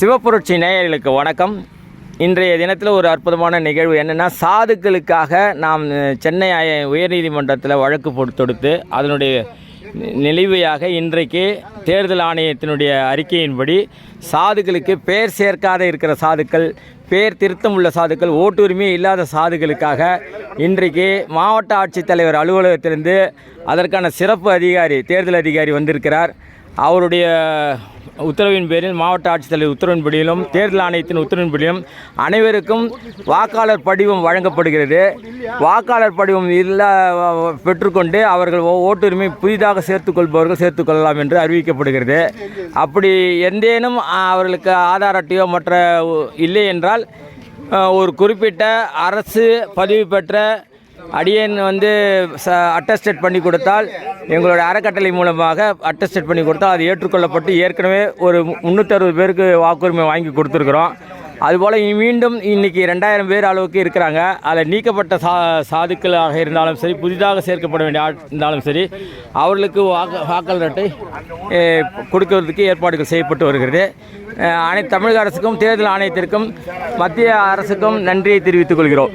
சிவப்புரட்சி நேயர்களுக்கு வணக்கம். இன்றைய தினத்தில் ஒரு அற்புதமான நிகழ்வு என்னென்னா சாதுக்களுக்காக நாம் சென்னை உயர்நீதிமன்றத்தில் வழக்கு தொடுத்து அதனுடைய நிலைவையாக நிலுவையாக இன்றைக்கு தேர்தல் ஆணையத்தினுடைய அறிக்கையின்படி சாதுக்களுக்கு பேர் சேர்க்காத இருக்கிற சாதுக்கள் பேர் திருத்தம் உள்ள சாதுக்கள் ஓட்டுரிமை இல்லாத சாதுக்களுக்காக இன்றைக்கு மாவட்ட ஆட்சித்தலைவர் அலுவலகத்திலிருந்து அதற்கான சிறப்பு அதிகாரி தேர்தல் அதிகாரி வந்திருக்கிறார். அவருடைய உத்தரவின் பேரில் மாவட்ட ஆட்சித்தலைவர் உத்தரவின்படியிலும் தேர்தல் ஆணையத்தின் உத்தரவின்படியிலும் அனைவருக்கும் வாக்காளர் படிவம் வழங்கப்படுகிறது. வாக்காளர் படிவம் இல்லை பெற்றுக்கொண்டு அவர்கள் ஓ- ஓட்டுரிமை புதிதாக சேர்த்துக் கொள்பவர்கள் சேர்த்துக் கொள்ளலாம் என்று அறிவிக்கப்படுகிறது. அப்படி எந்தேனும் அவர்களுக்கு ஆதார் அட்டையோ மற்ற இல்லை என்றால் ஒரு குறிப்பிட்ட அரசு பதிவு பெற்ற அடியேன் வந்து ச அட்டஸ்டேட் பண்ணி கொடுத்தால் எங்களோட அறக்கட்டளை மூலமாக அட்டஸ்டேட் பண்ணி கொடுத்தால் அது ஏற்றுக்கொள்ளப்பட்டு ஏற்கனவே ஒரு முந்நூற்றறுபது பேருக்கு வாக்குரிமை வாங்கி கொடுத்துருக்குறோம். அதுபோல் மீண்டும் இன்னைக்கு ரெண்டாயிரம் பேர் அளவுக்கு இருக்கிறாங்க. அதில் நீக்கப்பட்ட சா சாதுக்களாக இருந்தாலும் சரி புதிதாக சேர்க்கப்பட வேண்டிய ஆள் இருந்தாலும் சரி அவர்களுக்கு வாக்கு வாக்காளர் அட்டை eh, கொடுக்கறதுக்கு ஏற்பாடுகள் செய்யப்பட்டு வருகிறது. அனைத்து தமிழக அரசுக்கும் தேர்தல் ஆணையத்திற்கும் மத்திய அரசுக்கும் நன்றியை தெரிவித்துக் கொள்கிறோம்.